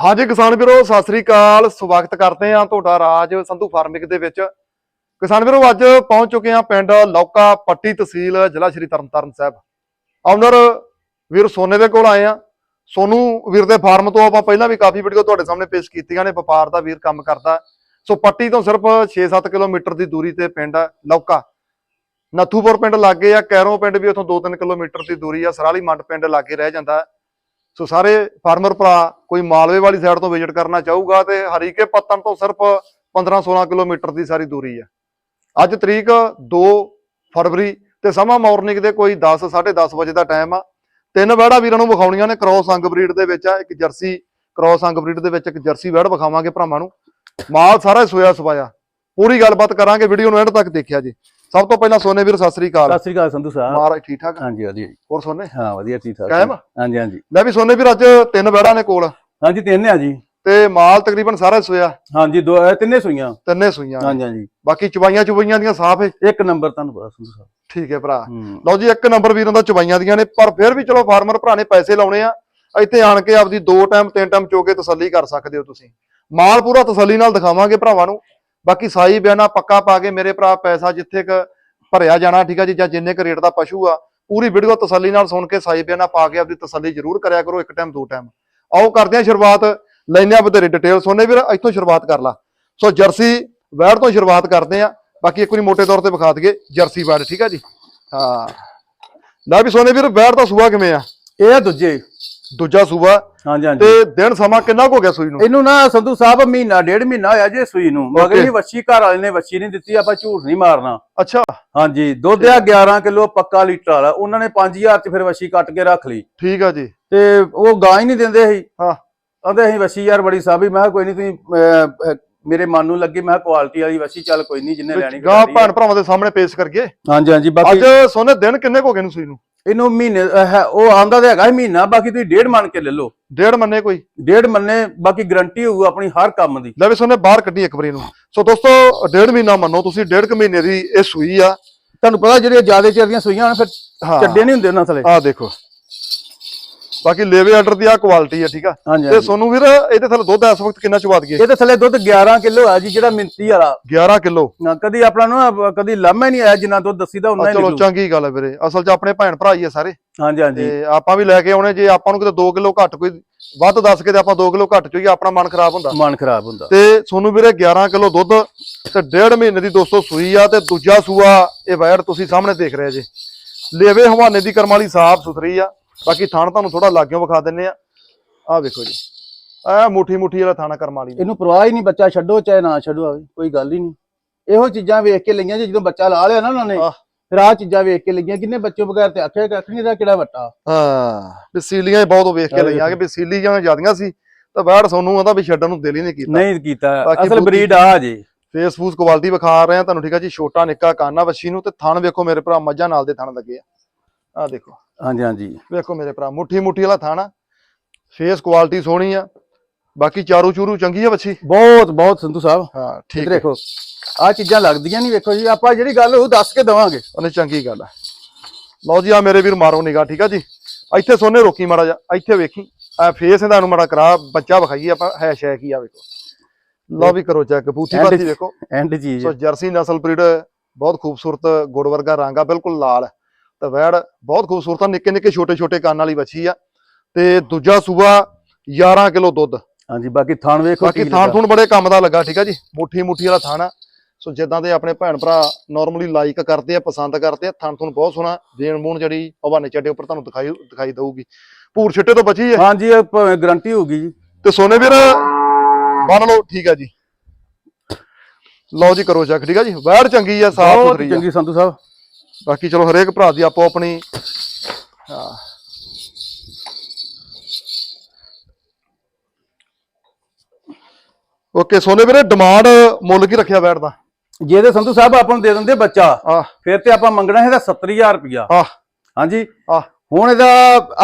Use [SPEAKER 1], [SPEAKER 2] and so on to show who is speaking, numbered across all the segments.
[SPEAKER 1] ਹਾਂਜੀ ਕਿਸਾਨ ਵੀਰੋ, ਸਤਿ ਸ੍ਰੀ ਅਕਾਲ। ਸਵਾਗਤ ਕਰਦੇ ਹਾਂ ਤੁਹਾਡਾ ਰਾਜ ਸੰਧੂ ਫਾਰਮਿੰਗ ਦੇ ਵਿੱਚ। ਕਿਸਾਨ ਵੀਰੋ, ਅੱਜ ਪਹੁੰਚ ਚੁੱਕੇ ਹਾਂ ਪਿੰਡ ਲੌਕਾ ਪੱਟੀ ਤਹਿਸੀਲ, ਜ਼ਿਲ੍ਹਾ ਸ਼੍ਰੀ ਤਰਨਤਾਰਨ ਸਾਹਿਬ। ਆਨਰ ਵੀਰ ਸੋਨੇ ਦੇ ਕੋਲ ਆਏ ਆ ਸੋਨੂ ਵੀਰ ਦੇ ਫਾਰਮ ਤੋਂ ਆਪਾਂ ਪਹਿਲਾਂ ਵੀ ਕਾਫੀ ਵੀਡੀਓ ਤੁਹਾਡੇ ਸਾਹਮਣੇ ਪੇਸ਼ ਕੀਤੀਆਂ ਨੇ, ਵਪਾਰ ਦਾ ਵੀਰ ਕੰਮ ਕਰਦਾ। ਸੋ ਪੱਟੀ ਤੋਂ ਸਿਰਫ 6-7 ਕਿਲੋਮੀਟਰ ਦੀ ਦੂਰੀ ਤੇ ਪਿੰਡ ਹੈ ਲੌਕਾ। ਨੱਥੂਪੁਰ ਪਿੰਡ ਲਾਗੇ ਆ, ਕੈਰੋਂ ਪਿੰਡ ਵੀ ਉੱਥੋਂ 2-3 ਕਿਲੋਮੀਟਰ ਦੀ ਦੂਰੀ ਆ, ਸਰਾਲੀ ਮੰਡ ਪਿੰਡ ਲਾਗੇ ਰਹਿ ਜਾਂਦਾ। ਸੋ ਸਾਰੇ ਫਾਰਮਰ ਭਰਾ, ਕੋਈ ਮਾਲਵੇ ਵਾਲੀ ਸਾਈਡ ਤੋਂ ਵਿਜ਼ਿਟ ਕਰਨਾ ਚਾਹੂਗਾ ਤੇ ਹਰੀਕੇ ਪੱਤਨ ਤੋਂ ਸਿਰਫ 15-16 ਕਿਲੋਮੀਟਰ ਦੀ ਸਾਰੀ ਦੂਰੀ ਹੈ ਅੱਜ ਤਰੀਕ 2 ਫਰਵਰੀ ਤੇ ਸਮਾਂ ਮਾਰਨਿੰਗ ਦੇ ਕੋਈ 10 10:30 ਵਜੇ ਦਾ ਟਾਈਮ ਆ। ਤਿੰਨ ਵੜਾ ਵੀਰਾਂ ਨੂੰ ਵਿਖਾਉਣੀਆਂ ਨੇ ਕ੍ਰੋਸ ਅੰਗ ਬਰੀਡ ਦੇ ਵਿੱਚ ਆ, ਇੱਕ ਜਰਸੀ ਕ੍ਰੋਸ ਅੰਗ ਬਰੀਡ ਦੇ ਵਿੱਚ, ਇੱਕ ਜਰਸੀ ਵੜ ਵਿਖਾਵਾਂਗੇ ਭਰਾਵਾਂ ਨੂੰ। ਮਾਲ ਸਾਰਾ ਹੀ ਸੋਇਆ ਸਵਾਇਆ ਪੂਰੀ ਗੱਲਬਾਤ ਕਰਾਂਗੇ ਵੀਡੀਓ ਨੂੰ ਐਂਡ ਤੱਕ ਦੇਖਿਆ ਜੀ। ਸਭ ਤੋਂ ਪਹਿਲਾਂ ਸੋਨੇ ਵੀਰ ਸਤਿ ਸ੍ਰੀ ਅਕਾਲ।
[SPEAKER 2] ਸਤਿ ਸ੍ਰੀ ਅਕਾਲ ਸੰਧੂ ਸਾਹਿਬ।
[SPEAKER 1] ਮਹਾਰਾਜ ਠੀਕ ਠਾਕ
[SPEAKER 2] ਹਾਂਜੀ ਵਧੀਆ ਜੀ।
[SPEAKER 1] ਹੋਰ ਸੋਨੇ?
[SPEAKER 2] ਹਾਂ ਵਧੀਆ ਠੀਕ ਠਾਕ।
[SPEAKER 1] ਕਾਇਮ
[SPEAKER 2] ਹਾਂਜੀ ਹਾਂਜੀ।
[SPEAKER 1] ਲੈ ਵੀ ਸੋਨੇ ਵੀਰ ਅੱਜ ਤਿੰਨ ਵੜਾ ਨੇ ਕੋਲ।
[SPEAKER 2] ਹਾਂਜੀ ਤਿੰਨ ਆ ਜੀ।
[SPEAKER 1] ਤੇ ਮਾਲ ਤਕਰੀਬਨ ਸਾਰਾ ਸੋਇਆ।
[SPEAKER 2] ਹਾਂਜੀ ਦੋ ਤਿੰਨੇ ਸੂਈਆਂ।
[SPEAKER 1] ਤਿੰਨੇ ਸੂਈਆਂ।
[SPEAKER 2] ਹਾਂਜੀ ਹਾਂਜੀ।
[SPEAKER 1] ਬਾਕੀ ਚਵਾਈਆਂ ਚੁਬਈਆਂ ਦੀਆਂ ਸਾਫ਼ ਹੈ
[SPEAKER 2] ਇੱਕ ਨੰਬਰ ਤੁਹਾਨੂੰ ਪਤਾ ਸੰਧੂ ਸਾਹਿਬ।
[SPEAKER 1] ਠੀਕ ਹੈ ਭਰਾ। ਲਓ ਜੀ ਇੱਕ ਨੰਬਰ ਵੀਰਾਂ ਦਾ ਚਵਾਈਆਂ ਦੀਆਂ ਨੇ ਪਰ ਫਿਰ ਵੀ ਚਲੋ ਫਾਰਮਰ ਭਰਾ ਨੇ ਪੈਸੇ ਲਾਉਣੇ ਆ। ਇੱਥੇ ਆਣ ਕੇ ਆਪਦੀ ਦੋ ਟਾਈਮ ਤਿੰਨ ਟਾਈਮ ਚੋ ਕੇ ਤਸੱਲੀ ਕਰ ਸਕਦੇ ਹੋ ਤੁਸੀਂ। ਮਾਲ ਪੂਰਾ ਤਸੱਲੀ ਨਾਲ ਦਿਖਾਵਾਂਗੇ ਭਰਾਵਾਂ ਨੂੰ। ਬਾਕੀ ਸਾਈ ਬਿਆਨਾ ਪੱਕਾ ਪਾ ਕੇ ਮੇਰੇ ਭਰਾ ਪੈਸਾ ਜਿੱਥੇ ਕ ਭਰਿਆ ਜਾਣਾ, ਠੀਕ ਆ ਜੀ, ਜਾਂ ਜਿੰਨੇ ਕ ਰੇਟ ਦਾ ਪਸ਼ੂ ਆ, ਪੂਰੀ ਵੀਡੀਓ ਤਸੱਲੀ ਨਾਲ ਸੁਣ ਕੇ ਸਾਈ ਬਿਆਨਾ ਪਾ ਕੇ ਆਪਦੀ ਤਸੱਲੀ ਜ਼ਰੂਰ ਕਰਿਆ ਕਰੋ ਇੱਕ ਟਾਈਮ ਦੋ ਟਾਈਮ ਆਓ ਕਰਦੇ ਆ ਸ਼ੁਰੂਆਤ ਲੈਨੇ ਆ ਬਥੇਰੇ ਡਿਟੇਲ ਸੋਨੇ ਵੀਰ, ਇੱਥੋਂ ਸ਼ੁਰੂਆਤ ਕਰ ਲਾ। ਸੋ ਜਰਸੀ ਵੈੜ ਤੋਂ ਸ਼ੁਰੂਆਤ ਕਰਦੇ ਆ ਬਾਕੀ ਇੱਕ ਵਾਰੀ ਮੋਟੇ ਤੌਰ ਤੇ ਵਿਖਾ ਦਈਏ, ਜਰਸੀ ਵੈੜ, ਠੀਕ ਆ ਜੀ? ਹਾਂ। ਲੈ ਵੀ ਸੋਨੇ ਵੀਰ, ਵੈੜ ਦਾ ਸੂਆ ਕਿਵੇਂ ਆ?
[SPEAKER 2] ਇਹ ਦੂਜੇ।
[SPEAKER 1] ਦੂਜਾ ਸੂਆ
[SPEAKER 2] ਹਾਂਜੀ ਹਾਂਜੀ।
[SPEAKER 1] ਤੇ ਦਿਨ ਸਮਾਂ ਕਿੰਨਾ ਕੁ ਹੋ ਗਿਆ ਸੂਈ ਨੂੰ?
[SPEAKER 2] ਇਹਨੂੰ ਨਾ ਸੰਧੂ ਸਾਹਿਬ ਮਹੀਨਾ ਡੇਢ ਮਹੀਨਾ ਹੋਇਆ ਜੇ ਸੂਈ ਨੂੰ। ਮਗਰ
[SPEAKER 1] Okay.
[SPEAKER 2] ਹੀ ਵੱਛੀ ਘਰ ਵਾਲੇ ਨੇ ਵੱਛੀ ਨਹੀਂ ਦਿੱਤੀ ਆਪਾਂ ਝੂਠ ਨਹੀਂ ਮਾਰਨਾ।
[SPEAKER 1] ਅੱਛਾ।
[SPEAKER 2] ਹਾਂਜੀ ਦੁੱਧ ਆ 11 ਕਿਲੋ ਪੱਕਾ ਲੀਟਰ ਵਾਲਾ। ਉਹਨਾਂ ਨੇ 5000 ਚ ਫਿਰ ਵੱਛੀ ਕੱਟ ਕੇ ਰੱਖ ਲਈ।
[SPEAKER 1] ਠੀਕ ਆ ਜੀ।
[SPEAKER 2] ਤੇ ਉਹ ਗਾਂ ਹੀ ਨਹੀਂ ਦਿੰਦੇ ਸੀ।
[SPEAKER 1] ਹਾਂ।
[SPEAKER 2] ਕਹਿੰਦੇ ਅਸੀਂ ਵੱਛੀ ਯਾਰ ਬੜੀ ਸਾਬੀ ਮੈਂ ਕੋਈ ਨਹੀਂ ਤੁਸੀਂ ਮੇਰੇ ਮਨ ਨੂੰ ਲੱਗੀ। ਮੈਂ ਕੁਆਲਿਟੀ ਵਾਲੀ ਵੱਛੀ ਚੱਲ ਕੋਈ ਨਹੀਂ ਜਿੰਨੇ ਲੈਣੀ
[SPEAKER 1] ਗਾਂ ਭੈਣ ਭਰਾਵਾਂ ਦੇ ਸਾਹਮਣੇ ਪੇਸ਼ ਕਰਕੇ
[SPEAKER 2] ਹਾਂਜੀ ਹਾਂਜੀ
[SPEAKER 1] ਅੱਜ
[SPEAKER 2] ਬਾਕੀ
[SPEAKER 1] ਸੋਨੇ ਦਿਨ ਕਿੰਨੇ ਕੁ ਹੋ ਗਏ ਨੂੰ ਸੂਈ ਨੂੰ?
[SPEAKER 2] ਇਹਨੂੰ ਮਹੀਨੇ ਅਹ, ਉਹ ਆਂਦਾ ਤੇ ਹੈਗਾ ਸੀ ਮਹੀਨਾ ਬਾਕੀ ਤੁਸੀਂ ਡੇਢ ਮੰਨ ਕੇ ਲੈ ਲਓ।
[SPEAKER 1] ਡੇਢ ਮੰਨੇ ਕੋਈ?
[SPEAKER 2] ਡੇਢ ਮੰਨੇ ਬਾਕੀ ਗਰੰਟੀ ਹੋਊ ਆਪਣੀ ਹਰ ਕੰਮ ਦੀ।
[SPEAKER 1] ਲੈ ਵੀ ਸੋਨੇ ਬਾਹਰ ਕੱਢੀ ਇੱਕ ਵਾਰੀ ਨੂੰ ਸੋ ਦੋਸਤੋ ਡੇਢ ਮਹੀਨਾ ਮੰਨੋ ਤੁਸੀਂ ਡੇਢ ਕੁ ਮਹੀਨੇ ਦੀ ਇਹ ਸੂਈ ਆ।
[SPEAKER 2] ਤੁਹਾਨੂੰ ਪਤਾ ਜਿਹੜੀਆਂ ਜ਼ਿਆਦਾ ਚਿਰ ਦੀਆਂ ਸੂਈਆਂ ਹਨ ਫਿਰ
[SPEAKER 1] ਹਾਂ।
[SPEAKER 2] ਚੱਡੇ ਨਹੀਂ ਹੁੰਦੇ ਉਹਨਾਂ ਥਲੇ।
[SPEAKER 1] ਆ ਦੇਖੋ। ਬਾਕੀ ਲੇਵੇ ਆਰਡਰ ਦੀ ਆ ਕੁਆਲਿਟੀ ਆ ਠੀਕ ਆ? ਤੇ। ਸੋਨੂੰ ਵੀਰ ਇਹਦੇ ਥੱਲੇ ਦੁੱਧ ਇਸ ਵਕਤ ਕਿੰਨਾ ਚਵਾ ਦਈਏ?
[SPEAKER 2] ਇਹ ਤਾਂ ਥਲੇ ਦੁੱਧ 11 ਕਿਲੋ ਆ ਜੀ ਜਿਹੜਾ ਮਿੰਤੀ ਵਾਲਾ।
[SPEAKER 1] 11 ਕਿਲੋ।
[SPEAKER 2] ਨਾ ਕਦੀ ਆਪਣਾ ਨਾ ਕਦੀ ਲਾਮਾ ਹੀ ਨਹੀਂ ਆਇਆ ਜਿੰਨਾ ਦੁੱਧ ਦੱਸੀਦਾ ਉਹਨਾਂ ਹੀ
[SPEAKER 1] ਚਲੋ ਚੰਗੀ ਗੱਲ ਹੈ ਵੀਰੇ। ਅਸਲ 'ਚ ਆਪਣੇ ਭੈਣ ਭਰਾ ਹੀ ਆ ਸਾਰੇ।
[SPEAKER 2] ਹਾਂਜੀ ਹਾਂਜੀ।
[SPEAKER 1] ਤੇ ਆਪਾਂ ਵੀ ਲੈ ਕੇ ਆਉਣੇ ਜੇ ਆਪਾਂ ਨੂੰ ਕਿਤੇ 2 ਕਿਲੋ ਘੱਟ ਕੋਈ ਵੱਧ ਦੱਸ ਕੇ ਤੇ ਆਪਾਂ 2 ਕਿਲੋ ਘੱਟ ਚੋਈਏ ਆਪਣਾ ਮਨ ਖਰਾਬ ਹੁੰਦਾ।
[SPEAKER 2] ਮਨ ਖਰਾਬ ਹੁੰਦਾ।
[SPEAKER 1] ਤੇ ਸੋਨੂੰ ਵੀਰੇ 11 ਕਿਲੋ ਦੁੱਧ ਤੇ ਡੇਢ ਮਹੀਨੇ ਦੀ ਦੋਸਤੋ ਸੂਈ ਆ ਤੇ ਦੂਜਾ ਸੂਆ ਇਹ ਵੈੜ ਤੁਸੀਂ ਸਾਹਮਣੇ ਦੇਖ ਰਹੇ ਜੇ। ਲੇਵੇ ਹਵਾਨੇ ਦੀ ਕਰਮ ਵਾਲੀ ਸਾਫ਼ ਸੁਥਰੀ ਆ। ਬਾਕੀ ਥਣ ਤੁਹਾਨੂੰ ਥੋੜਾ ਲਾਗਿਓ ਵਿਖਾ ਦਿੰਨੇ ਆ ਆ ਵੇਖੋ ਜੀ। ਆ ਮੁੱਠੀ ਮੁੱਠੀ ਵਾਲਾ ਥਾਣਾ ਕਰਮ ਵਾਲੀ
[SPEAKER 2] ਇਹਨੂੰ ਪਰਵਾਹ ਹੀ ਨਹੀਂ ਬੱਚਾ ਛੱਡੋ ਚਾਹੇ ਨਾ ਛੱਡੋ ਕੋਈ ਗੱਲ ਹੀ ਨਹੀਂ। ਇਹੋ ਚੀਜ਼ਾਂ ਵੇਖ ਕੇ ਲਈਆਂ ਜੇ ਜਦੋਂ ਬੱਚਾ ਲਾ ਲਿਆ ਨਾ ਉਹਨਾਂ ਨੇ
[SPEAKER 1] ਆਹ।
[SPEAKER 2] ਫਿਰ ਆਹ ਚੀਜ਼ਾਂ ਵੇਖ ਕੇ ਲਈਆਂ। ਕਿੰਨੇ ਬੱਚੇ ਬਗੈਰ ਤੇ ਆਖਿਆ ਕੱਖ ਨਹੀਂ ਦਾ ਕਿਹੜਾ ਵੱਟਾ
[SPEAKER 1] ਹਾਂ ਵੀ ਸੀਲੀਆਂ ਹੀ ਬਹੁਤ ਵੇਖ ਕੇ
[SPEAKER 2] ਆ
[SPEAKER 1] ਲਈਆਂ ਕਿ ਜਿਵੇਂ ਜਿਆਦੀਆਂ ਸੀ ਤਾਂ ਵੈੜ ਸੋਨੂੰ ਆਂਦਾ ਵੀ ਛੱਡਣ ਨੂੰ ਦਿਲ ਹੀ ਨਹੀਂ ਕੀਤਾ।
[SPEAKER 2] ਨਹੀਂ ਕੀਤਾ।
[SPEAKER 1] ਬਾਕੀ
[SPEAKER 2] ਅਸਲ
[SPEAKER 1] ਬੂਟੀ-
[SPEAKER 2] ਬਰੀਡ ਆ ਜੀ।
[SPEAKER 1] ਫੇਸਬੁੱਕ ਕੁਆਲਿਟੀ ਵਿਖਾ ਰਹੇ ਆ ਤੁਹਾਨੂੰ ਠੀਕ ਆ ਜੀ ਛੋਟਾ ਨਿੱਕਾ ਕਾਨਾ ਵੱਛੀ ਨੂੰ ਤੇ ਥਣ ਵੇਖੋ ਮੇਰੇ ਭਰਾ ਮੱਝਾਂ ਨਾਲ ਦੇ ਥਣ ਲੱਗੇ ਆ। ਆ ਦੇਖੋ।
[SPEAKER 2] ਹਾਂਜੀ ਹਾਂਜੀ।
[SPEAKER 1] ਵੇਖੋ ਮੇਰੇ ਭਰਾ ਮੁੱਠੀ ਮੁੱਠੀ ਵਾਲਾ ਥਾਣਾ ਫੇਸ ਕੁਆਲਿਟੀ ਸੋਹਣੀ ਆ ਬਾਕੀ ਚਾਰੂ ਚੂਰੂ ਚੰਗੀ ਆ ਵੱਛੀ?
[SPEAKER 2] ਬਹੁਤ ਬਹੁਤ ਸੰਧੂ ਸਾਹਿਬ।
[SPEAKER 1] ਹਾਂ
[SPEAKER 2] ਠੀਕ
[SPEAKER 1] ਹੈ।
[SPEAKER 2] ਦੇਖੋ ਆ ਚੀਜ਼ਾਂ ਲੱਗਦੀਆਂ ਨਹੀਂ ਵੇਖੋ ਜੀ ਆਪਾਂ ਜਿਹੜੀ ਗੱਲ ਉਹ ਦੱਸ ਕੇ ਦਵਾਂਗੇ।
[SPEAKER 1] ਉਹਨੇ ਚੰਗੀ ਗੱਲ ਆ। ਲਓ ਜੀ ਆ ਮੇਰੇ ਵੀਰ ਮਾਰੋ ਨਿਗਾ ਠੀਕ ਆ ਜੀ? ਇੱਥੇ ਸੋਨੇ ਰੋਕੀ ਮਾੜਾ ਜਾ ਇੱਥੇ ਵੇਖੀ ਆ ਫੇਸ ਇਹਦਾ ਨੂੰ ਮਾੜਾ ਕਰਾ ਬੱਚਾ ਵਿਖਾਈਏ ਆਪਾਂ ਹੈ ਸ਼ੈ ਕੀ ਆ ਵੇਖੋ। ਲਓ ਵੀ ਕਰੋ ਚੈੱਕ ਬੂਥੀ
[SPEAKER 2] ਚ-
[SPEAKER 1] ਵੇਖੋ।
[SPEAKER 2] ਐਂਡ ਚੀਜ਼
[SPEAKER 1] ਸੋ ਜਰਸੀ ਨਸਲ ਬਰੀਡ ਬਹੁਤ ਖੂਬਸੂਰਤ ਗੁੜ ਵਰਗਾ ਰੰਗ ਆ ਬਿਲਕੁਲ ਲਾਲ। ਤੇ ਵੈੜ ਬਹੁਤ ਖੂਬਸੂਰਤ ਆ ਨਿੱਕੇ ਨਿੱਕੇ ਛੋਟੇ ਛੋਟੇ ਕੰਨ ਵਾਲੀ ਵੱਛੀ ਆ। ਤੇ ਦੂਜਾ ਸੂਆ 11 ਕਿਲੋ ਦੁੱਧ।
[SPEAKER 2] ਹਾਂਜੀ ਬਾਕੀ ਥਣ ਵੇਖੋ
[SPEAKER 1] ਬਾਕੀ ਥਾਣ। ਥੂਣ ਬੜੇ ਕੰਮ ਦਾ ਲੱਗਾ ਠੀਕ ਆ ਜੀ? ਮੁੱਠੀ ਮੁੱਠੀ ਵਾਲਾ ਥਾਣ ਆ। ਸੋ ਜਿੱਦਾਂ ਦੇ ਆਪਣੇ ਭੈਣ ਭਰਾ ਨਾਰਮਲੀ ਲਾਈਕ ਕਰਦੇ ਆ ਪਸੰਦ ਕਰਦੇ ਆ ਥਾਣ ਥੂਣ ਬਹੁਤ ਸੋਹਣਾ ਦੇਣ ਮੂਣ ਜਿਹੜੀ ਹਵਾਨੇ ਚੱਡੇ ਉੱਪਰ ਤੁਹਾਨੂੰ ਦਿਖਾਈ ਦਿਖਾਈ ਦਊਗੀ। ਭੂਰ ਛਿੱਟੇ ਤੋਂ ਬਚੀ ਹੈ
[SPEAKER 2] ਹਾਂਜੀ ਇਹ ਭਾਵੇਂ ਗਰੰਟੀ ਹੋਊਗੀ ਜੀ।
[SPEAKER 1] ਤੇ ਸੋਨੇ ਵੀਰ ਬੰਨ ਲਓ ਠੀਕ ਆ ਜੀ। ਲਓ ਜੀ ਕਰੋ ਚੈੱਕ ਠੀਕ ਆ ਜੀ? ਵੈੜ ਚੰਗੀ ਆ ਸਾਫ਼ ਸੁਥਰੀ ਆ।
[SPEAKER 2] ਚੰਗੀ ਸੰਧੂ ਸਾਹਿਬ।
[SPEAKER 1] ਬਾਕੀ ਚਲੋ ਹਰੇਕ ਭਰਾ ਦੀ ਆਪੋ ਆਪਣੀ ਹਾਂ। ਓਕੇ ਸੋਨੇ ਵੀਰੇ ਡਿਮਾਂਡ ਮੁੱਲ ਕੀ ਰੱਖਿਆ ਵੈੜ ਦਾ?
[SPEAKER 2] ਜੇ ਤੇ ਸੰਧੂ ਸਾਹਿਬ ਆਪਾਂ ਨੂੰ ਦੇ ਦਿੰਦੇ ਬੱਚਾ ਫਿਰ ਤੇ ਆਪਾਂ ਮੰਗਣਾ ਇਹਦਾ 70000 ਰੁਪਇਆ।
[SPEAKER 1] ਆ
[SPEAKER 2] ਹਾਂਜੀ। ਹੁਣ ਇਹਦਾ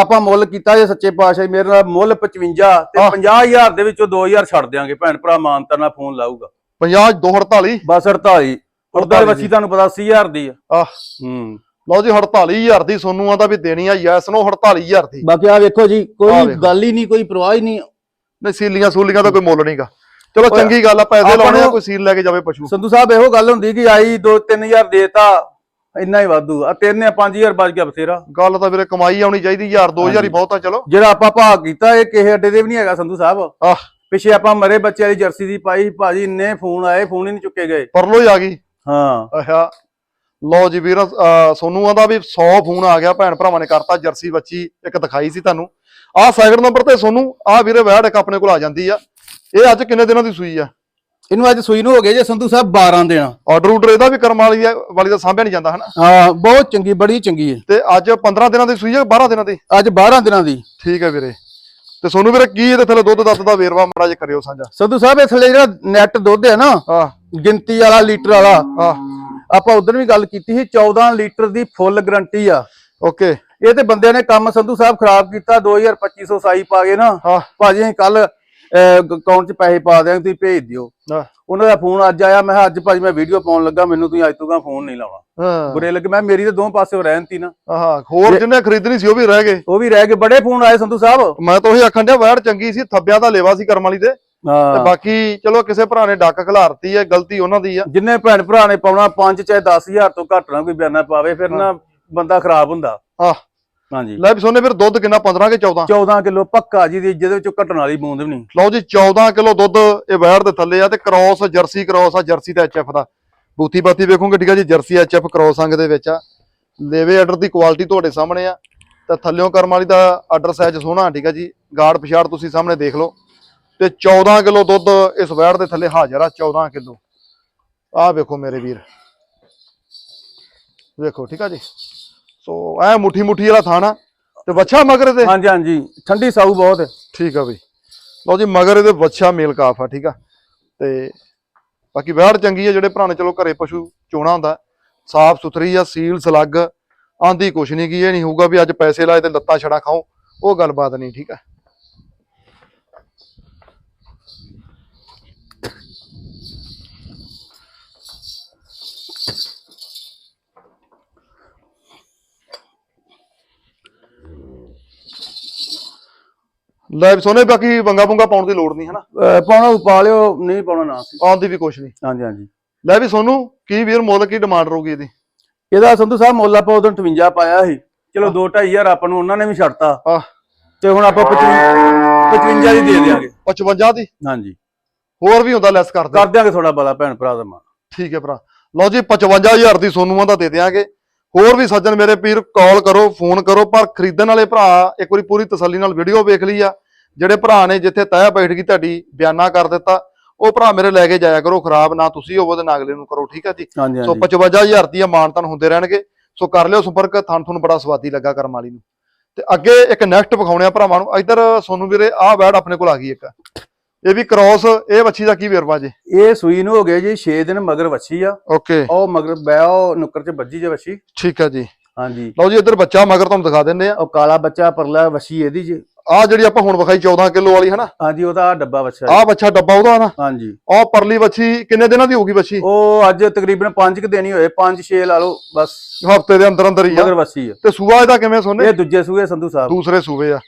[SPEAKER 2] ਆਪਾਂ ਮੁੱਲ ਕੀਤਾ ਜੇ ਸੱਚੇ ਪਾਤਸ਼ਾਹ ਮੇਰੇ ਨਾਲ ਮੁੱਲ 55 ਤੇ
[SPEAKER 1] ਆਹ।
[SPEAKER 2] 50000 ਦੇ ਵਿੱਚੋਂ 2000 ਛੱਡ ਦਿਆਂਗੇ। ਭੈਣ ਭਰਾ ਮਾਨਤਾ ਨਾਲ ਫੋਨ ਲਾਊਗਾ।
[SPEAKER 1] 50 248
[SPEAKER 2] ਬਸ 48 ਉਧਰ
[SPEAKER 1] 48
[SPEAKER 2] ਵੱਛੀ ਤੁਹਾਨੂੰ ਪਤਾ 80000 ਦੀ ਆ।
[SPEAKER 1] ਆ
[SPEAKER 2] ਹੂੰ।
[SPEAKER 1] ਲਓ ਜੀ 48000 ਦੀ ਸੋਨੂੰ ਆਂਦਾ ਵੀ ਦੇਣੀ ਆ ਯੈਸ ਨੋ 48000 ਦੀ।
[SPEAKER 2] ਬਾਕੀ ਆ ਵੇਖੋ ਜੀ
[SPEAKER 1] ਆਹ
[SPEAKER 2] ਕੋਈ। ਗੱਲ ਹੀ ਨਹੀਂ ਕੋਈ ਪਰਵਾਹ ਹੀ ਨਹੀਂ।
[SPEAKER 1] ਨਹੀਂ ਸੀਲੀਆਂ ਸੂਲੀਆਂ ਦਾ ਕੋਈ ਮੁੱਲ ਨਹੀਂਗਾ ਚਲੋ ਚੰਗੀ ਗੱਲ ਆ ਪੈਸੇ ਲਾਉਣੇ ਆ ਕੋਈ ਸੀਲ ਲੈ ਕੇ ਜਾਵੇ ਪਸ਼ੂ।
[SPEAKER 2] ਸੰਧੂ ਸਾਹਿਬ ਇਹੋ ਗੱਲ ਹੁੰਦੀ ਕਿ ਆਈ 2-3000 ਦੇਤਾ ਇੰਨਾ ਹੀ ਵਾਧੂ ਆ। 3 ਜਾਂ 5000 ਬਚ ਗਿਆ ਬਥੇਰਾ।
[SPEAKER 1] ਗੱਲ ਤਾਂ ਵੀਰੇ ਕਮਾਈ ਆਉਣੀ ਚਾਹੀਦੀ ਯਾਰ 2000 ਹੀ। ਬਹੁਤ ਆ ਚਲੋ।
[SPEAKER 2] ਜਿਹੜਾ ਆਪਾਂ ਭਾਗ ਕੀਤਾ ਇਹ ਕਿਸੇ ਅੱਡੇ ਦੇ ਵੀ ਨਹੀਂ ਹੈਗਾ ਸੰਧੂ ਸਾਹਿਬ।
[SPEAKER 1] ਆਹ।
[SPEAKER 2] ਪਿੱਛੇ ਆਪਾਂ ਮਰੇ ਬੱਚੇ ਵਾਲੀ ਜਰਸੀ ਦੀ ਪਾਈ ਭਾਜੀ ਇੰਨੇ ਫੋਨ ਆਏ ਫੋਨ ਹੀ ਨਹੀਂ ਚੁੱਕੇ ਗਏ।
[SPEAKER 1] ਪਰਲੋ ਹੀ ਆ ਗਈ।
[SPEAKER 2] ਹਾਂ।
[SPEAKER 1] ਲਓ ਜੀ ਵੀਰ ਅਹ ਸੋਨੂੰ ਆਂਦਾ ਵੀ 100 ਫੋਨ ਆ ਗਿਆ ਭੈਣ ਭਰਾਵਾਂ ਨੇ ਕਰਤਾ ਜਰਸੀ ਬੱਚੀ ਇੱਕ ਦਿਖਾਈ ਸੀ ਤੁਹਾਨੂੰ। ਆਹ ਸੈਕਿੰਡ ਨੰਬਰ ਤੇ ਸੋਨੂੰ ਆਹ ਵੀਰੇ ਵੈੜ ਇੱਕ ਆਪਣੇ ਕੋਲ ਆ ਜਾਂਦੀ ਆ। ਇਹ ਅੱਜ ਕਿੰਨੇ ਦਿਨਾਂ ਦੀ ਸੂਈ ਆ?
[SPEAKER 2] ਇਹਨੂੰ ਅੱਜ ਸੂਈ ਨੂੰ ਹੋ ਗਏ ਜੇ ਸੰਧੂ ਸਾਹਿਬ 12 ਦੇਣਾ
[SPEAKER 1] ਆਰਡਰ ਉਡਰ ਇਹਦਾ ਵੀ ਕਰਮ ਵਾਲੀ ਵਾਲੀ ਦਾ ਸਾਂਭਿਆ ਨਹੀਂ ਜਾਂਦਾ ਹਨਾ?
[SPEAKER 2] ਹਾਂ ਬਹੁਤ ਚੰਗੀ ਬੜੀ ਚੰਗੀ ਹੈ
[SPEAKER 1] ਤੇ ਅੱਜ 15 ਦਿਨਾਂ ਦੀ ਸੂਈ ਆ 12 ਦਿਨਾਂ ਦੀ?
[SPEAKER 2] ਅੱਜ 12 ਦਿਨਾਂ ਦੀ।
[SPEAKER 1] ਠੀਕ ਹੈ ਵੀਰੇ। ਤੇ ਸੋਨੂੰ ਵੀਰੇ ਕੀ ਇਹਦੇ ਥੱਲੇ ਦੁੱਧ ਦੱਤ ਦਾ ਵੇਰਵਾ ਮਾੜਾ ਜਿਹਾ ਕਰਿਓ ਸਾਂਝਾ।
[SPEAKER 2] ਸੰਧੂ ਸਾਹਿਬ ਇਹ ਥੱਲੇ ਜਿਹੜਾ ਨੈਟ ਦੁੱਧ ਹੈ ਨਾ
[SPEAKER 1] ਆਹ
[SPEAKER 2] ਗਿਣਤੀ ਵਾਲਾ ਲੀਟਰ ਵਾਲਾ ਆਪਾਂ ਉਦੋਂ ਵੀ ਗੱਲ ਕੀਤੀ ਸੀ 14 ਲੀਟਰ ਦੀ ਫੁੱਲ ਗਰੰਟੀ ਆ।
[SPEAKER 1] ਓਕੇ।
[SPEAKER 2] ਇਹ ਤੇ ਬੰਦਿਆਂ ਨੇ ਕੰਮ ਸੰਧੂ ਸਾਹਿਬ ਖਰਾਬ ਕੀਤਾ 2250 ਸਾਈ ਪਾ ਕੇ ਨਾ। ਭਾਜੀ ਅਸੀਂ ਕੱਲ ਅਕਾਊਂਟ 'ਚ ਪੈਸੇ ਪਾ ਦਿਆਂਗੇ ਤੁਸੀਂ ਭੇਜ ਦਿਓ। ਉਹਨਾਂ ਦਾ ਫੋਨ ਅੱਜ ਆਇਆ ਮੈਂ ਅੱਜ ਭਾਜੀ ਮੈਂ ਵੀਡੀਓ ਪਾਉਣ ਲੱਗਾ ਮੈਨੂੰ ਤੁਸੀਂ ਅੱਜ ਤੋਂ ਗਾ ਫੋਨ ਨਹੀਂ ਲਾਉਣਾ। ਬੁਰੇ ਲੱਗੇ ਮੈਂ ਮੇਰੀ ਤਾਂ ਦੋਵੇਂ ਪਾਸੇ ਰਹਿਣ ਤੀ ਨਾ।
[SPEAKER 1] ਆਹ ਹੋਰ ਜਿਹਨੇ ਖਰੀਦਣੀ ਸੀ ਉਹ ਵੀ ਰਹਿ ਗਏ।
[SPEAKER 2] ਉਹ ਵੀ ਰਹਿ ਗਏ ਬੜੇ ਫੋਨ ਆਏ ਸੰਧੂ ਸਾਹਿਬ।
[SPEAKER 1] ਮੈਂ ਤਾਂ ਉਹੀ ਆਖਣ ਡਿਆ ਵੈੜ ਚੰਗੀ ਸੀ ਥੱਬਿਆਂ ਦਾ ਲੇਵਾ ਸੀ ਕਰਮ ਵਾਲੀ ਦੇ। ਤੇ ਬਾਕੀ ਚਲੋ ਕਿਸੇ ਭਰਾ ਨੇ ਡੱਕ ਖਿਲਾਰਤੀ ਹੈ ਗਲਤੀ ਉਹਨਾਂ ਦੀ ਆ।
[SPEAKER 2] ਜਿੰਨੇ ਭੈਣ ਭਰਾ ਨੇ ਪਾਉਣਾ 5 ਚਾਹੇ 10000 ਤੋਂ ਘੱਟ ਨਾ ਕੋਈ ਬਿਆਨਾ ਪਾਵੇ ਫਿਰ ਨਾ ਬੰਦਾ ਖਰਾਬ ਹੁੰਦਾ।
[SPEAKER 1] ਆਹ
[SPEAKER 2] ਹਾਂਜੀ।
[SPEAKER 1] ਲੈ ਵੀ ਸੋਨੇ ਫਿਰ ਦੁੱਧ ਕਿੰਨਾ? 15 ਕੇ 14
[SPEAKER 2] 14 ਕਿਲੋ ਪੱਕਾ ਜੀ ਜਿਹਦੇ ਵਿੱਚੋਂ ਘਟਣ ਵਾਲੀ ਬੂੰਦ ਵੀ ਨਹੀਂ।
[SPEAKER 1] ਲਓ ਜੀ 14 ਕਿਲੋ ਦੁੱਧ ਇਹ ਵੈੜ ਦੇ ਥੱਲੇ ਆ ਤੇ ਕ੍ਰੋਸ ਜਰਸੀ ਕ੍ਰੋਸ ਆ ਜਰਸੀ ਤੇ ਐਚਐਫ ਦਾ। ਬੂਥੀ ਬਾਤੀ ਵੇਖੋਗੇ ਠੀਕ ਆ ਜੀ ਜਰਸੀ ਐਚਐਫ ਕ੍ਰੋਸ ਅੰਗ ਦੇ ਵਿੱਚ ਆ। ਲੇਵੇ ਆਰਡਰ ਦੀ ਕੁਆਲਿਟੀ ਤੁਹਾਡੇ ਸਾਹਮਣੇ ਆ। ਤੇ ਥੱਲਿਓਂ ਕਰਮ ਵਾਲੀ ਦਾ ਆਰਡਰ ਸਾਈਜ਼ ਸੋਹਣਾ ਠੀਕ ਆ ਜੀ। ਗਾੜ ਪਛਾੜ ਤੁਸੀਂ ਸਾਹਮਣੇ ਦੇਖ ਲਓ। ਤੇ 14 ਕਿਲੋ ਦੁੱਧ ਇਸ ਵੈੜ ਦੇ ਥੱਲੇ ਹਾਜ਼ਰ ਆ 14 ਕਿਲੋ। ਆਹ ਵੇਖੋ ਮੇਰੇ ਵੀਰ। ਵੇਖੋ ਠੀਕ ਆ ਜੀ? ਸੋ ਐ ਮੁੱਠੀ ਮੁੱਠੀ ਵਾਲਾ ਥਾਣਾ ਤੇ ਵੱਛਾ ਮਗਰ ਦੇ
[SPEAKER 2] ਹਾਂਜੀ ਹਾਂਜੀ। ਠੰਡੀ ਸਾਊ ਬਹੁਤ ਹੈ।
[SPEAKER 1] ਠੀਕ ਆ ਬਈ। ਲਓ ਜੀ ਮਗਰ ਇਹਦੇ ਵੱਛਾ ਮੇਲ ਕਾਫ ਆ ਠੀਕ ਆ? ਤੇ ਬਾਕੀ ਵੈੜ ਚੰਗੀ ਆ ਜਿਹੜੇ ਭਰਾ ਨੇ ਚਲੋ ਘਰੇ ਪਸ਼ੂ ਚੋਣਾ ਹੁੰਦਾ। ਸਾਫ਼ ਸੁਥਰੀ ਆ ਸੀਲ ਸਲੱਗ। ਆਂਦੀ ਕੁਛ ਨਹੀਂ ਕੀ ਇਹ ਨਹੀਂ ਹੋਊਗਾ ਵੀ ਅੱਜ ਪੈਸੇ ਲਾਏ ਤੇ ਲੱਤਾਂ ਛੜਾ ਖਾਓ ਉਹ ਗੱਲਬਾਤ ਨਹੀਂ ਠੀਕ ਆ? ਲੈ ਵੀ ਸੋਨੇ ਬਾਕੀ ਬੰਗਾ ਬੁੰਗਾ ਪਾਉਣ ਦੀ ਲੋੜ ਨਹੀਂ ਹਨਾ?
[SPEAKER 2] ਅਹ ਪਾਉਣਾ ਪਾ ਲਿਓ ਨਹੀਂ ਪਾਉਣਾ ਨਾ ਸੀ
[SPEAKER 1] ਆਉਂਦੀ ਵੀ ਕੁਛ ਨਹੀਂ।
[SPEAKER 2] ਹਾਂਜੀ ਹਾਂਜੀ।
[SPEAKER 1] ਲੈ ਵੀ ਸੋਨੂੰ ਕੀ ਵੀਰ ਮੁੱਲ ਕੀ ਡਿਮਾਂਡ ਰਹੂਗੀ ਇਹਦੀ?
[SPEAKER 2] ਇਹਦਾ ਸੰਧੂ ਸਾਹਿਬ ਮੁੱਲ ਆਪਾਂ ਉਦੋਂ 58 ਪਾਇਆ ਸੀ। ਚਲੋ 2-2500 ਆਪਾਂ ਨੂੰ ਉਹਨਾਂ ਨੇ ਵੀ ਛੱਡਤਾ।
[SPEAKER 1] ਆਹ
[SPEAKER 2] ਤੇ ਹੁਣ ਆਪਾਂ 55 55 ਦੀ ਦੇ ਦਿਆਂਗੇ।
[SPEAKER 1] 55 ਦੀ?
[SPEAKER 2] ਹਾਂਜੀ।
[SPEAKER 1] ਹੋਰ ਵੀ ਹੁੰਦਾ ਲੈਸ ਕਰ ਦੇ
[SPEAKER 2] ਕਰ ਦਿਆਂਗੇ ਥੋੜਾ ਬਲਾ ਭੈਣ ਭਰਾ ਦਾ ਮਾਨ
[SPEAKER 1] ਠੀਕ ਹੈ ਭਰਾ। ਲਓ ਜੀ 55000 ਦੀ ਸੋਨੂਆਂ ਦਾ ਦੇ ਦਿਆਂਗੇ। ਹੋਰ ਵੀ ਸੱਜਣ ਮੇਰੇ ਵੀਰ ਕਾਲ ਕਰੋ ਫੋਨ ਕਰੋ ਪਰ ਖਰੀਦਣ ਵਾਲੇ ਭਰਾ ਇੱਕ ਵਾਰੀ ਪੂਰੀ ਤਸੱਲੀ ਨਾਲ ਵੀਡੀਓ ਵੇਖ ਲਈ ਆ। ਜਿਹੜੇ ਭਰਾ ਨੇ ਜਿੱਥੇ ਤੈਅ ਬੈਠ ਗਈ ਤੁਹਾਡੀ ਬਿਆਨਾ ਕਰ ਦਿੱਤਾ ਉਹ ਭਰਾ ਮੇਰੇ ਲੈ ਕੇ ਜਾਇਆ ਕਰੋ ਖਰਾਬ ਨਾ ਤੁਸੀਂ ਹੋਵੋ ਤੇ ਨਾ ਅਗਲੇ ਨੂੰ ਕਰੋ ਠੀਕ ਹੈ ਜੀ? ਸੋ
[SPEAKER 2] ਹਾਂਜੀ।
[SPEAKER 1] 55000 ਦੀ ਮਾਨਤਨ ਹੁੰਦੇ ਰਹਿਣਗੇ। ਸੋ ਕਰ ਲਿਓ ਸੰਪਰਕ ਥਣ ਤੁਹਾਨੂੰ ਬੜਾ ਸਵਾਦੀ ਲੱਗਾ ਕਰਮ ਵਾਲੀ ਨੂੰ। ਤੇ ਅੱਗੇ ਇੱਕ ਨੈਕਸਟ ਵਿਖਾਉਣੇ ਆ ਭਰਾਵਾਂ ਨੂੰ। ਇੱਧਰ ਸੋਨੂੰ ਵੀਰੇ ਆਹ ਬੈਡ ਆਪਣੇ ਕੋਲ ਆ ਗਈ ਇੱਕ। ਇਹ ਵੀ ਕ੍ਰੋਸ ਇਹ ਵੱਛੀ ਦਾ ਕੀ ਵੇਰਵਾ ਜੇ?
[SPEAKER 2] ਇਹ ਸੂਈ ਨੂੰ ਹੋ ਗਏ ਜੀ 6 ਦਿਨ ਮਗਰ ਵੱਛੀ ਆ।
[SPEAKER 1] ਓਕੇ।
[SPEAKER 2] ਉਹ ਮਗਰ ਬੈ ਉਹ ਨੁੱਕਰ 'ਚ ਵੱਜੀ ਜੇ ਵੱਛੀ।
[SPEAKER 1] ਠੀਕ ਹੈ ਜੀ।
[SPEAKER 2] ਹਾਂਜੀ।
[SPEAKER 1] ਲਓ ਜੀ ਇੱਧਰ ਬੱਚਾ ਮਗਰ ਤੁਹਾਨੂੰ ਦਿਖਾ ਦਿੰਦੇ ਆ।
[SPEAKER 2] ਉਹ ਕਾਲਾ ਬੱਚਾ ਪਰਲਾ ਵੱਛੀ ਇਹਦੀ ਜੀ।
[SPEAKER 1] ਆਹ ਜਿਹੜੀ ਆਪਾਂ ਹੁਣ ਵਿਖਾਈ 14 ਕਿਲੋ ਵਾਲੀ ਹਨਾ?
[SPEAKER 2] ਹਾਂਜੀ ਉਹਦਾ ਡੱਬਾ ਵੱਛਾ।
[SPEAKER 1] ਆਹ ਬੱਚਾ ਡੱਬਾ ਉਹਦਾ ਨਾ?
[SPEAKER 2] ਹਾਂਜੀ।
[SPEAKER 1] ਆਹ ਪਰਲੀ ਵੱਛੀ ਕਿੰਨੇ ਦਿਨਾਂ ਦੀ ਹੋਊਗੀ ਵੱਛੀ?
[SPEAKER 2] ਉਹ ਅੱਜ ਤਕਰੀਬਨ 5 ਕਿ ਦਿਨ ਹੀ ਹੋਏ 5-6 ਲਾ ਲਓ ਬਸ।
[SPEAKER 1] ਹਫ਼ਤੇ ਦੇ ਅੰਦਰ ਅੰਦਰ ਹੀ ਆ।
[SPEAKER 2] ਮਗਰ ਵੱਛੀ ਆ।
[SPEAKER 1] ਤੇ ਸੂਆ ਇਹਦਾ ਕਿਵੇਂ ਸੋਨੇ?
[SPEAKER 2] ਇਹ ਦੂਜੇ ਸੂਏ ਸੰਧੂ ਸਾਹਿਬ।
[SPEAKER 1] ਦੂਸਰੇ ਸੂਬੇ ਆ।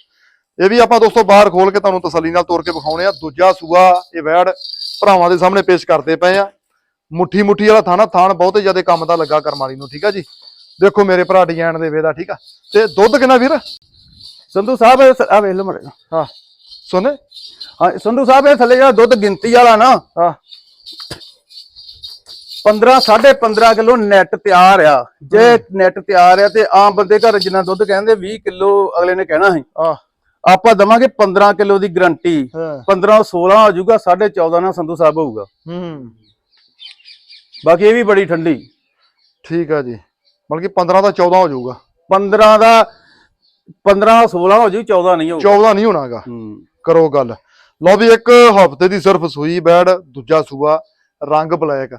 [SPEAKER 1] ਇਹ ਵੀ ਆਪਾਂ ਦੋਸਤੋ ਬਾਹਰ ਖੋਲ ਕੇ ਤੁਹਾਨੂੰ ਤਸੱਲੀ ਨਾਲ ਤੋਰ ਕੇ ਵਿਖਾਉਣੇ ਆ। ਦੂਜਾ ਸੂਆ ਇਹ ਵੈੜ ਭਰਾਵਾਂ ਦੇ ਸਾਹਮਣੇ ਪੇਸ਼ ਕਰਦੇ ਪਏ ਆ। ਮੁੱਠੀ ਮੁੱਠੀ ਵਾਲਾ ਥਾਣਾ ਥਾਣ ਬਹੁਤੇ ਜ਼ਿਆਦਾ ਕੰਮ ਦਾ ਲੱਗਾ ਕਰਮਾਲੀ ਨੂੰ ਠੀਕ ਆ ਜੀ? ਦੇਖੋ ਮੇਰੇ ਭਰਾ ਡਿਜ਼ਾਈਨ ਦੇ ਵੇਦਾ ਠੀਕ ਆ? ਤੇ ਦੁੱਧ ਕਿੰਨਾ ਵੀਰ?
[SPEAKER 2] ਸੰਧੂ ਸਾਹਿਬ ਆ ਵੇਖ ਲਓ ਮਰੇ
[SPEAKER 1] ਹਾਂ। ਸੋਨੇ?
[SPEAKER 2] ਹਾਂ ਸੰਧੂ ਸਾਹਿਬ ਇਹ ਥੱਲੇ ਜਿਹੜਾ ਦੁੱਧ ਗਿਣਤੀ ਵਾਲਾ ਨਾ
[SPEAKER 1] ਹਾਂ।
[SPEAKER 2] 15 15.5 ਕਿਲੋ ਨੈਟ ਤਿਆਰ ਆ। ਜੇ ਨੈਟ ਤਿਆਰ ਆ ਤੇ ਆਮ ਬੰਦੇ ਘਰ ਜਿੰਨਾ ਦੁੱਧ ਕਹਿੰਦੇ 20 ਕਿਲੋ ਅਗਲੇ ਨੇ ਕਹਿਣਾ ਸੀ।
[SPEAKER 1] ਆ
[SPEAKER 2] ਆਪਾਂ ਦਵਾਂਗੇ 15 ਕਿਲੋ ਦੀ ਗਰੰਟੀ
[SPEAKER 1] ਹਾਂ।
[SPEAKER 2] 15 16 ਹੋ ਜਾਊਗਾ 14.5 ਨਾਲ ਸੰਧੂ ਸਾਹਿਬ ਹੋਊਗਾ।
[SPEAKER 1] ਹੂੰ।
[SPEAKER 2] ਬਾਕੀ ਇਹ ਵੀ ਬੜੀ ਠੰਡੀ।
[SPEAKER 1] ਠੀਕ ਆ ਜੀ। ਬਲਕਿ 15 ਦਾ 14 ਹੋ ਜਾਊਗਾ।
[SPEAKER 2] 15 ਦਾ 15 16 ਹੋ ਜਾਊ 14 ਨਹੀਂ ਹੋਊਗਾ।
[SPEAKER 1] 14 ਨਹੀਂ ਹੋਣਾਗਾ।
[SPEAKER 2] ਹੂੰ।
[SPEAKER 1] ਕਰੋ ਗੱਲ। ਲਓ ਵੀ ਇੱਕ ਹਫ਼ਤੇ ਦੀ ਸਿਰਫ ਸੂਈ ਬੈੜ ਦੂਜਾ ਸੂਆ ਰੰਗ ਬਲੈਕ।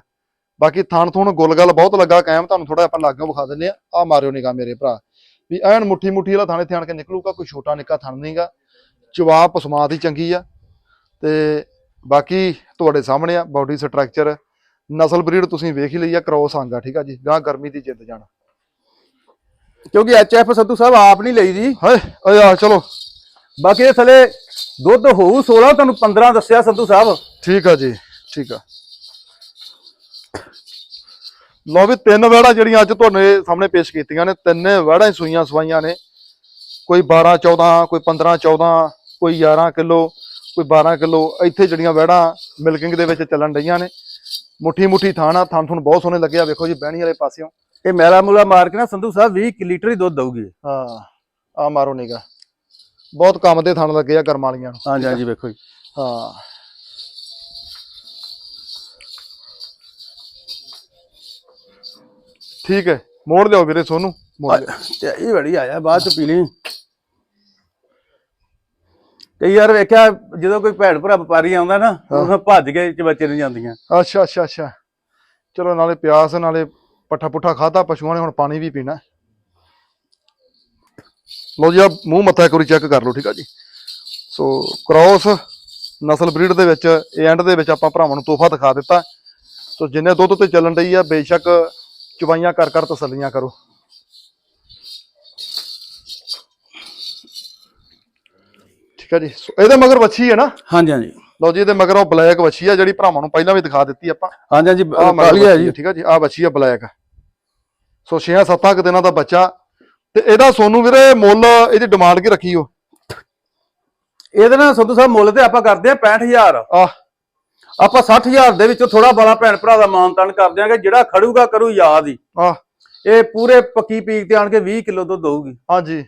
[SPEAKER 1] ਬਾਕੀ ਥਣ ਥੁਣ ਗੁੱਲਗਲ ਬਹੁਤ ਲੱਗਾ ਕਾਇਮ ਤੁਹਾਨੂੰ ਥੋੜਾ ਆਪਾਂ ਲਾਗੋਂ ਵਿਖਾ ਦਿੰਦੇ ਆ ਆ ਮਾਰਿਓ ਨਿਗਾ ਮੇਰੇ ਭਰਾ। ਵੀ ਐਨ ਮੁੱਠੀ ਮੁੱਠੀ ਵਾਲਾ ਥਾਣੇ ਥਾਣ ਕੇ ਨਿਕਲੂਗਾ ਕੋਈ ਛੋਟਾ ਨਿੱਕਾ ਥਣ ਨਹੀਂਗਾ। ਜਵਾਬ ਪਸਮਾਤ ਹੀ ਚੰਗੀ ਆ। ਤੇ ਬਾਕੀ ਤੁਹਾਡੇ ਸਾਹਮਣੇ ਆ ਬਾਡੀ ਸਟਰਕਚਰ ਨਸਲ ਬਰੀਡ ਤੁਸੀਂ ਵੇਖ ਹੀ ਲਈ ਆ ਕ੍ਰੋਸ ਆਂਗਾ ਠੀਕ ਆ ਜੀ। ਗਾਂ ਗਰਮੀ ਦੀ ਜਿੱਦ ਜਾਣਾ।
[SPEAKER 2] ਕਿਉਂਕਿ ਐਚਐਫ ਸੰਧੂ ਸਾਹਿਬ ਆਪ ਨਹੀਂ ਲਈ ਦੀ
[SPEAKER 1] ਹਾਏ ਓਏ ਆ ਚਲੋ।
[SPEAKER 2] ਬਾਕੀ ਇਹ ਥਲੇ ਦੁੱਧ ਹੋਊ 16 ਤੁਹਾਨੂੰ 15 ਦੱਸਿਆ ਸੰਧੂ ਸਾਹਿਬ।
[SPEAKER 1] ਠੀਕ ਆ ਜੀ ਠੀਕ ਆ। ਲੋ ਵੀ ਤਿੰਨ ਵੜਾ ਜਿਹੜੀਆਂ ਅੱਜ ਤੁਹਾਡੇ ਸਾਹਮਣੇ ਪੇਸ਼ ਕੀਤੀਆਂ ਨੇ ਤਿੰਨੇ ਵੜਾ ਹੀ ਸੂਈਆਂ ਸਵਾਈਆਂ ਨੇ। ਕੋਈ 12 14 ਕੋਈ 15 14 ਕੋਈ 11 ਕਿਲੋ ਕੋਈ 12 ਕਿਲੋ। ਇੱਥੇ ਜਿਹੜੀਆਂ ਵੜਾ ਮਿਲਕਿੰਗ ਦੇ ਵਿੱਚ ਚੱਲਣ ਡਈਆਂ ਨੇ। ਮੁੱਠੀ ਮੁੱਠੀ ਥਾਣਾ ਥਣ ਥੁਣ ਬਹੁਤ ਸੋਹਣੇ ਲੱਗਿਆ। ਵੇਖੋ ਜੀ ਬਹਿਣੀ ਵਾਲੇ ਪਾਸਿਓਂ।
[SPEAKER 2] ਇਹ ਮੈਲਾ ਮੂਲਾ ਮਾਰ ਕੇ ਨਾ ਸੰਧੂ ਸਾਹਿਬ 20 ਕਿ ਲੀਟਰ ਹੀ ਦੁੱਧ ਦਊਗੀ।
[SPEAKER 1] ਹਾਂ ਆ ਮਾਰੋ ਨਿਗਾ। ਬਹੁਤ ਕੰਮ ਦੇ ਥਣ ਲੱਗੇ ਆ ਕਰਮ ਵਾਲੀਆਂ ਨੂੰ।
[SPEAKER 2] ਹਾਂਜੀ ਹਾਂਜੀ ਵੇਖੋ ਜੀ।
[SPEAKER 1] ਹਾਂ। ਠੀਕ ਹੈ ਮੋੜ ਲਿਓ ਵੀਰੇ ਸੋਨੂੰ ਮੋੜ ਲਿਓ
[SPEAKER 2] ਤੇ ਇਹ ਬੜੀ ਆਇਆ ਬਾਅਦ ਚ ਪੀ ਲਈ। ਕਈ ਯਾਰ ਵੇਖਿਆ ਜਦੋਂ ਕੋਈ ਭੈਣ ਭਰਾ ਵਪਾਰੀ ਆਉਂਦਾ ਨਾ ਉਹ ਭੱਜ ਕੇ ਚ ਬੱਚੇ ਨੂੰ ਜਾਂਦੀਆਂ।
[SPEAKER 1] ਅੱਛਾ ਅੱਛਾ ਅੱਛਾ। ਚਲੋ ਨਾਲੇ ਪਿਆਸ ਨਾਲੇ ਪੱਠਾ ਪੁੱਠਾ ਖਾਦਾ ਪਸ਼ੂਆਂ ਨੇ ਹੁਣ ਪਾਣੀ ਵੀ ਪੀਣਾ। ਲਓ ਜੀ ਆ ਮੂੰਹ ਮੱਥਾ ਇੱਕ ਵਾਰੀ ਚੈੱਕ ਕਰ ਲਓ ਠੀਕ ਆ ਜੀ। ਸੋ ਕ੍ਰਾਸ ਨਸਲ ਬਰੀਡ ਦੇ ਵਿੱਚ ਇਹ ਐਂਡ ਦੇ ਵਿੱਚ ਆਪਾਂ ਭਰਾਵਾਂ ਨੂੰ ਤੋਹਫਾ ਦਿਖਾ ਦਿੱਤਾ। ਸੋ ਜਿੰਨੇ ਦੁੱਧ ਤੇ ਚੱਲਣ ਡਈ ਆ ਬੇਸ਼ੱਕ ਚੁਬਾਈਆਂ ਕਰ ਕਰ ਤਸੱਲੀਆਂ ਕਰੋ। ਠੀਕ ਆ ਜੀ। ਸੋ ਇਹਦੇ ਮਗਰ ਵੱਛੀ ਹੈ ਨਾ?
[SPEAKER 2] ਹਾਂਜੀ ਹਾਂਜੀ।
[SPEAKER 1] ਲਓ ਜੀ ਇਹਦੇ ਮਗਰ ਉਹ ਬਲੈਕ ਵੱਛੀ ਆ ਜਿਹੜੀ ਭਰਾਵਾਂ ਨੂੰ ਪਹਿਲਾਂ ਵੀ ਦਿਖਾ ਦਿੱਤੀ ਆਪਾਂ।
[SPEAKER 2] ਹਾਂਜੀ ਹਾਂਜੀ
[SPEAKER 1] ਆ
[SPEAKER 2] ਕਾਲੀ ਹੈ ਜੀ
[SPEAKER 1] ਠੀਕ ਆ ਜੀ। ਆ ਬੱਚੀ ਆ ਬਲੈਕ ਸੋ 6-7 ਕੁ ਦਿਨਾਂ ਦਾ ਬੱਚਾ। ਤੇ ਇਹਦਾ ਸੋਨੂੰ ਵੀਰੇ ਮੁੱਲ ਇਹਦੀ ਡਿਮਾਂਡ ਕੀ ਰੱਖੀ ਉਹ?
[SPEAKER 2] ਇਹਦੇ ਨਾਲ ਸੰਧੂ ਸਾਹਿਬ ਮੁੱਲ ਤੇ ਆਪਾਂ ਕਰਦੇ ਆ 65000
[SPEAKER 1] ਆ।
[SPEAKER 2] ਆਪਾਂ 60000 ਦੇ ਵਿੱਚੋਂ ਥੋੜਾ ਬਾਲਾ ਭੈਣ ਭਰਾ ਦਾ ਮਾਨਤਾਨ ਕਰ ਦਿਆਂਗੇ ਜਿਹੜਾ ਖੜੂਗਾ ਕਰੂ ਯਾਦ ਹੀ।
[SPEAKER 1] ਆ।
[SPEAKER 2] ਇਹ ਪੂਰੇ ਪੱਕੀ ਪੀਕ ਤੇ ਆਣ ਕੇ 20 ਕਿਲੋ ਦੁੱਧ ਦਊਗੀ।
[SPEAKER 1] ਹਾਂਜੀ।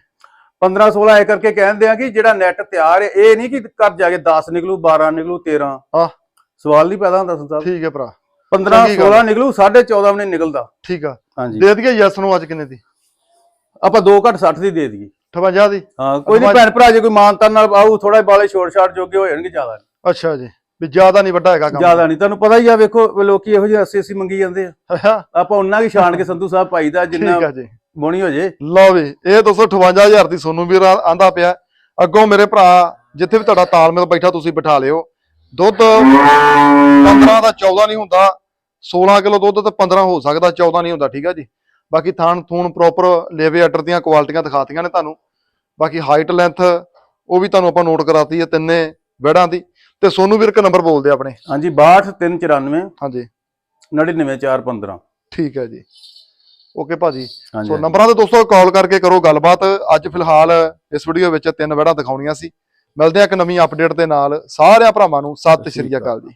[SPEAKER 2] 15 16 ਏ ਕਰਕੇ ਕਹਿੰਦੇ ਆ ਕਿ ਜਿਹੜਾ ਨੈਟ ਤਿਆਰ ਹੈ ਇਹ ਨਹੀਂ ਕਿ ਘਰ ਜਾ ਕੇ 10 ਨਿਕਲੂ 12 ਨਿਕਲੂ 13
[SPEAKER 1] ਆ।
[SPEAKER 2] ਸਵਾਲ ਨਹੀਂ ਪੈਦਾ ਹੁੰਦਾ ਸੰਤਾਬ
[SPEAKER 1] ਠੀਕ ਹੈ ਭਰਾ।
[SPEAKER 2] 15
[SPEAKER 1] ਚੰਗੀ ਗੱਲ
[SPEAKER 2] 16 ਨਿਕਲੂ 14.5 ਵੀ ਨਹੀਂ ਨਿਕਲਦਾ।
[SPEAKER 1] ਠੀਕ ਆ।
[SPEAKER 2] ਹਾਂਜੀ।
[SPEAKER 1] ਦੇ ਦਈਏ ਯੈਸ ਨੂੰ ਅੱਜ ਕਿੰਨੇ ਦੀ?
[SPEAKER 2] ਆਪਾਂ 2 ਘੱਟ 60 ਦੀ ਦੇ ਦਈਏ।
[SPEAKER 1] 58 ਦੀ?
[SPEAKER 2] ਹਾਂ ਕੋਈ ਨਹੀਂ ਭੈਣ ਭਰਾ ਜੇ ਕੋਈ ਮਾਨਤਾਨ ਨਾਲ ਆਊ ਥੋੜਾ ਬਾਲੇ ਛੋੜ ਛਾੜ ਜੋਗੇ ਹੋ ਜਾਣਗੇ ਜ਼ਿਆਦਾ। ਨਹੀਂ
[SPEAKER 1] ਅੱਛਾ ਜੀ। ਵੀ ਜ਼ਿਆਦਾ ਨਹੀਂ ਵੱਡਾ ਹੈਗਾ ਕੰਮ।
[SPEAKER 2] ਜ਼ਿਆਦਾ ਨਹੀਂ। ਤੁਹਾਨੂੰ ਪਤਾ ਹੀ ਆ ਵੇਖੋ ਲੋਕੀ ਇਹੋ ਜਿਹੇ 80 80 ਮੰਗੀ ਜਾਂਦੇ ਆ।
[SPEAKER 1] ਅੱਛਾ,
[SPEAKER 2] ਆਪਾਂ ਉਹਨਾਂ ਕੀ ਛਾਣ ਕੇ ਸੰਧੂ ਸਾਹਿਬ ਪਾਈਦਾ ਜਿੰਨਾ
[SPEAKER 1] ਠੀਕ ਆ ਜੀ।
[SPEAKER 2] ਬੋਣੀ ਹੋ ਜੇ।
[SPEAKER 1] ਲਓ ਵੀ ਇਹ 258 ਦੀ ਸੋਨੂੰ ਵੀਰ ਆਂਦਾ ਪਿਆ। ਅੱਗੋਂ ਮੇਰੇ ਭਰਾ ਜਿੱਥੇ ਵੀ ਤੁਹਾਡਾ ਤਾਲਮੇਲ ਬੈਠਾ ਤੁਸੀਂ ਬਿਠਾ ਲਿਓ। ਦੁੱਧ 15 ਦਾ 14 ਨਹੀਂ ਹੁੰਦਾ। 16 ਕਿਲੋ ਦੁੱਧ ਤੇ 15 ਹੋ ਸਕਦਾ 14 ਨਹੀਂ ਹੁੰਦਾ ਠੀਕ ਆ ਜੀ। ਬਾਕੀ ਥਾਣ ਥੂਣ ਪ੍ਰੋਪਰ ਲੇਵੇ ਆਰਡਰ ਦੀਆਂ ਕੁਆਲਿਟੀਆਂ ਦਿਖਾਤੀਆਂ ਨੇ ਤੁਹਾਨੂੰ। ਬਾਕੀ ਹਾਈਟ ਲੈਂਥ ਉਹ ਵੀ ਤੁਹਾਨੂੰ ਆਪਾਂ ਨੋਟ ਕਰਾਤੀ ਹੈ ਤਿੰਨੇ ਵੜਾਂ ਦੀ। ਤੇ ਸੋਨੂੰ ਵੀਰ ਇੱਕ ਨੰਬਰ ਬੋਲਦੇ ਆਪਣੇ।
[SPEAKER 2] ਹਾਂਜੀ 62394
[SPEAKER 1] ਹਾਂਜੀ।
[SPEAKER 2] 99415
[SPEAKER 1] ਠੀਕ ਹੈ ਜੀ। ਓਕੇ ਭਾਜੀ। ਸੋ ਨੰਬਰਾਂ ਤੇ ਦੋਸਤੋ ਕਾਲ ਕਰਕੇ ਕਰੋ ਗੱਲਬਾਤ। ਅੱਜ ਫਿਲਹਾਲ ਇਸ ਵੀਡੀਓ ਵਿੱਚ ਤਿੰਨ ਵੜਾ ਦਿਖਾਉਣੀਆਂ ਸੀ। ਮਿਲਦੇ ਆ ਇੱਕ ਨਵੀਂ ਅਪਡੇਟ ਦੇ ਨਾਲ। ਸਾਰਿਆਂ ਭਰਾਵਾਂ ਨੂੰ ਸਤਿ ਸ਼੍ਰੀ ਅਕਾਲ। ਜੀ।